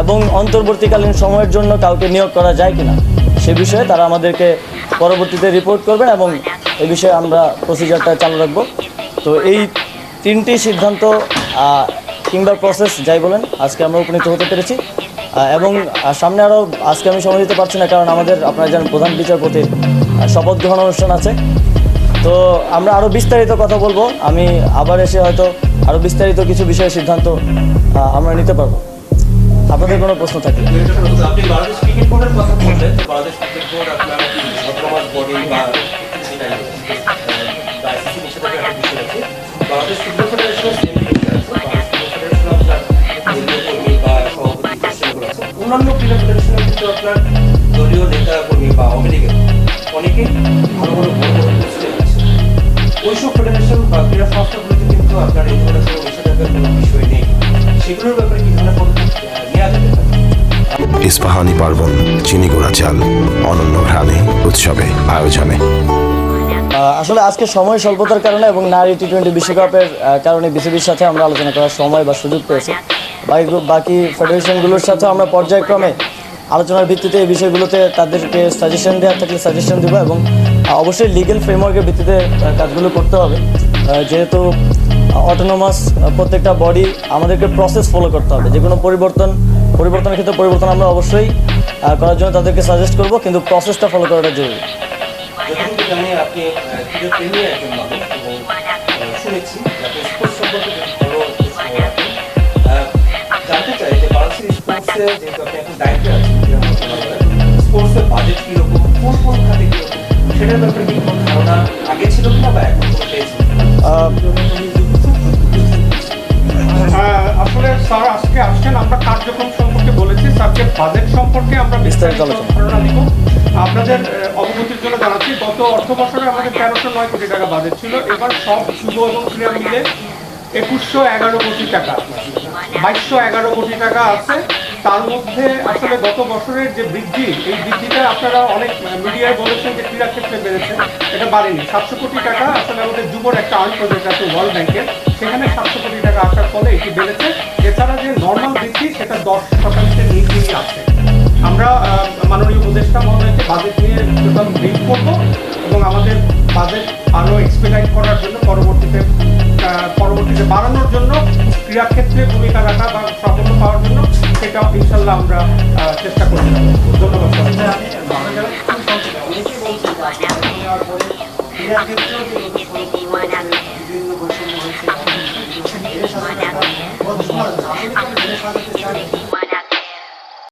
এবং অন্তর্বর্তীকালীন সময়ের জন্য কাউকে নিয়োগ করা যায় কিনা, সে বিষয়ে তারা আমাদেরকে পরবর্তীতে রিপোর্ট করবেন এবং এ বিষয়ে আমরা প্রসিজারটা চালু রাখব। তো এই তিনটি সিদ্ধান্ত কিংবা প্রসেস যাই বলেন, আজকে আমরা উপনীত হতে পেরেছি। এবং সামনে আরও আজকে আমি সময় দিতে পারছি না, কারণ আমাদের আপনারা জানেন প্রধান বিচারপতির শপথ গ্রহণ অনুষ্ঠান আছে। তো আমরা আরও বিস্তারিত কথা বলব। আমি আবার এসে হয়তো আরও বিস্তারিত কিছু বিষয়ে সিদ্ধান্ত আমরা নিতে পারব। আপনাদের কোনো প্রশ্ন আছে অন্যান্য ক্রীড়া ফেডারেশনের কিন্তু আপনার দলীয় নেতা, কর্মী বা অমেরিকান অনেকেই ভালো ভালো ওইসব ফেডারেশন বা ক্রীড়া সংস্থাগুলোতে কিন্তু আপনার এই ধরনের কোনো বিষয় নেই। ইস্পাহানি পার্বণ, চিনি গুঁড়া চাল, অনন্য ঘ্রাণে, উৎসবে, আয়োজনে। আসলে আজকে সময় স্বল্পতার কারণে এবং নারী টি টোয়েন্টি বিশ্বকাপের কারণে বিসিবির সাথে আমরা আলোচনা করার সময় বা সুযোগ পেয়েছি। বাকি বাকি ফেডারেশনগুলোর সাথেও আমরা পর্যায়ক্রমে আলোচনার ভিত্তিতে এই বিষয়গুলোতে তাদেরকে সাজেশন দেওয়ার থাকলে সাজেশন দেবো এবং অবশ্যই লিগেল ফ্রেমওয়ার্কের ভিত্তিতে কাজগুলো করতে হবে। যেহেতু অটোনোমাস প্রত্যেকটা বডি আমাদেরকে প্রসেস ফলো করতে হবে। যে কোনো পরিবর্তন পরিবর্তনের ক্ষেত্রে পরিবর্তন আমরা অবশ্যই করার জন্য তাদেরকে সাজেস্ট করব কিন্তু প্রসেসটা ফলো করাটা জরুরি। আপনি শুনেছি জানতে চাই যে বাংলাদেশের স্পোর্টসে যেহেতু আপনি এখন দায়িত্বে আছেন স্পোর্টসের বাজেট কীরকম? কোন কোন খাতে কীরকম? সেটার ব্যাপারে কি কোনো ধারণা আগে ছিল কিনা বা এখন পেয়েছেন? বাজেট সম্পর্কে আমরা বিস্তারিত আলোচনা। দিব আপনাদের অবগতির জন্য জানাচ্ছি গত অর্থ বছরে আমাদের তেরোশো নয় কোটি টাকা বাজেট ছিল। এবার সব যুব এবং ক্রীড়া মিলে একুশশো এগারো কোটি টাকা। বাইশশো এগারো কোটি টাকা আছে। তার মধ্যে আসলে গত বছরের যে বৃদ্ধি এই বৃদ্ধিটা আপনারা অনেক মিডিয়ায় বলেছেন যে ক্রীড়া ক্ষেত্রে বেড়েছে। এটা বাড়েনি। সাতশো কোটি টাকা আসলে আমাদের যুবর একটা আর্ন প্রজেক্ট আছে ওয়ার্ল্ড ব্যাংকের। সেখানে সাতশো কোটি টাকা আসার ফলে এটি বেড়েছে এছাড়া যে নর্মাল বৃদ্ধি সেটা দশ শতাংশের নিচেই আছে আমরা আহ, মাননীয় উপদেষ্টা মহোদয়কে বাজেট নিয়ে টোটাল ব্রিফ করব এবং আমাদের বাজেট আরও এক্সপেডাইট করার জন্য পরবর্তীতে আহ, পরবর্তীতে বাড়ানোর জন্য ক্রীড়া ক্ষেত্রে ভূমিকা রাখা বা সাফল্য পাওয়ার জন্য সেটাও ইনশাল্লাহ আমরা চেষ্টা করে যাব ধন্যবাদ